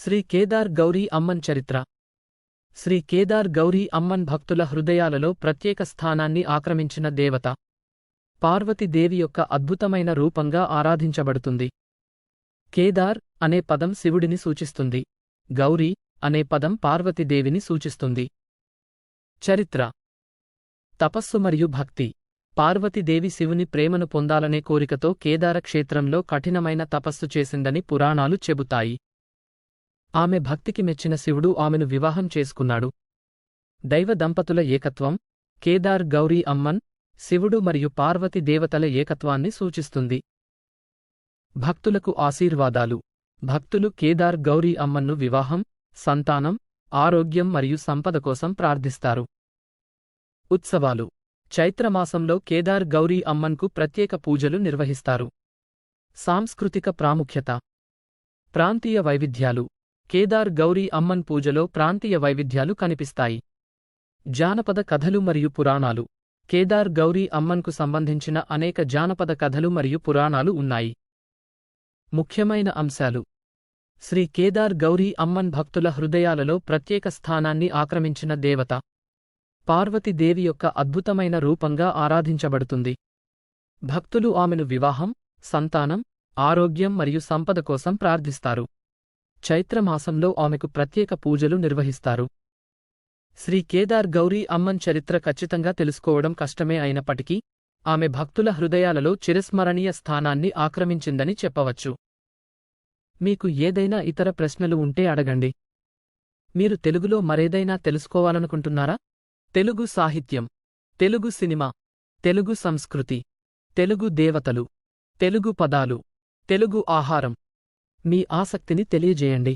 శ్రీ కేదార్ గౌరీ అమ్మన్ చరిత్ర. శ్రీ కేదార్ గౌరీ అమ్మన్ భక్తుల హృదయాలలో ప్రత్యేక స్థానాన్ని ఆక్రమించిన దేవత. పార్వతీదేవి యొక్క అద్భుతమైన రూపంగా ఆరాధించబడుతుంది. కేదార్ అనే పదం శివుడిని సూచిస్తుంది. గౌరీ అనే పదం పార్వతీదేవిని సూచిస్తుంది. చరిత్ర. తపస్సు మరియు భక్తి. పార్వతీదేవి శివుని ప్రేమను పొందాలనే కోరికతో కేదార క్షేత్రంలో కఠినమైన తపస్సు చేసిందని పురాణాలు చెబుతాయి. ఆమె భక్తికి మెచ్చిన శివుడు ఆమెను వివాహం చేసుకున్నాడు. దైవ దంపతుల ఏకత్వం కేదార్ గౌరీ అమ్మన్ శివుడు మరియు పార్వతి దేవతల ఏకత్వాన్ని సూచిస్తుంది. భక్తులకు ఆశీర్వాదాలు. భక్తులు కేదార్ గౌరీ అమ్మన్ను వివాహం సంతానం ఆరోగ్యం మరియు సంపద కోసం ప్రార్థిస్తారు. ఉత్సవాలు. చైత్రమాసంలో కేదార్ గౌరీ అమ్మన్కు ప్రత్యేక పూజలు నిర్వహిస్తారు. సాంస్కృతిక ప్రాముఖ్యత. ప్రాంతీయ వైవిధ్యాలు. కేదార్ గౌరీ అమ్మన్ పూజలో ప్రాంతీయ వైవిధ్యాలు కనిపిస్తాయి. జానపద కథలు మరియు పురాణాలు. కేదార్ గౌరీ అమ్మన్కు సంబంధించిన అనేక జానపద కథలు మరియు పురాణాలు ఉన్నాయి. ముఖ్యమైన అంశాలు. శ్రీ కేదార్ గౌరీ అమ్మన్ భక్తుల హృదయాలలో ప్రత్యేక స్థానాన్ని ఆక్రమించిన దేవత. పార్వతీదేవి యొక్క అద్భుతమైన రూపంగా ఆరాధించబడుతుంది. భక్తులు ఆమెను వివాహం సంతానం ఆరోగ్యం మరియు సంపద కోసం ప్రార్థిస్తారు. చైత్రమాసంలో ఆమెకు ప్రత్యేక పూజలు నిర్వహిస్తారు. శ్రీ కేదార్ గౌరీ అమ్మన్ చరిత్ర ఖచ్చితంగా తెలుసుకోవడం కష్టమే అయినప్పటికీ ఆమె భక్తుల హృదయాలలో చిరస్మరణీయ స్థానాన్ని ఆక్రమించిందని చెప్పవచ్చు. మీకు ఏదైనా ఇతర ప్రశ్నలు ఉంటే అడగండి. మీరు తెలుగులో మరేదైనా తెలుసుకోవాలనుకుంటున్నారా? తెలుగు సాహిత్యం తెలుగు సినిమా తెలుగు సంస్కృతి తెలుగు దేవతలు తెలుగు పదాలు తెలుగు ఆహారం మీ ఆసక్తిని తెలియజేయండి.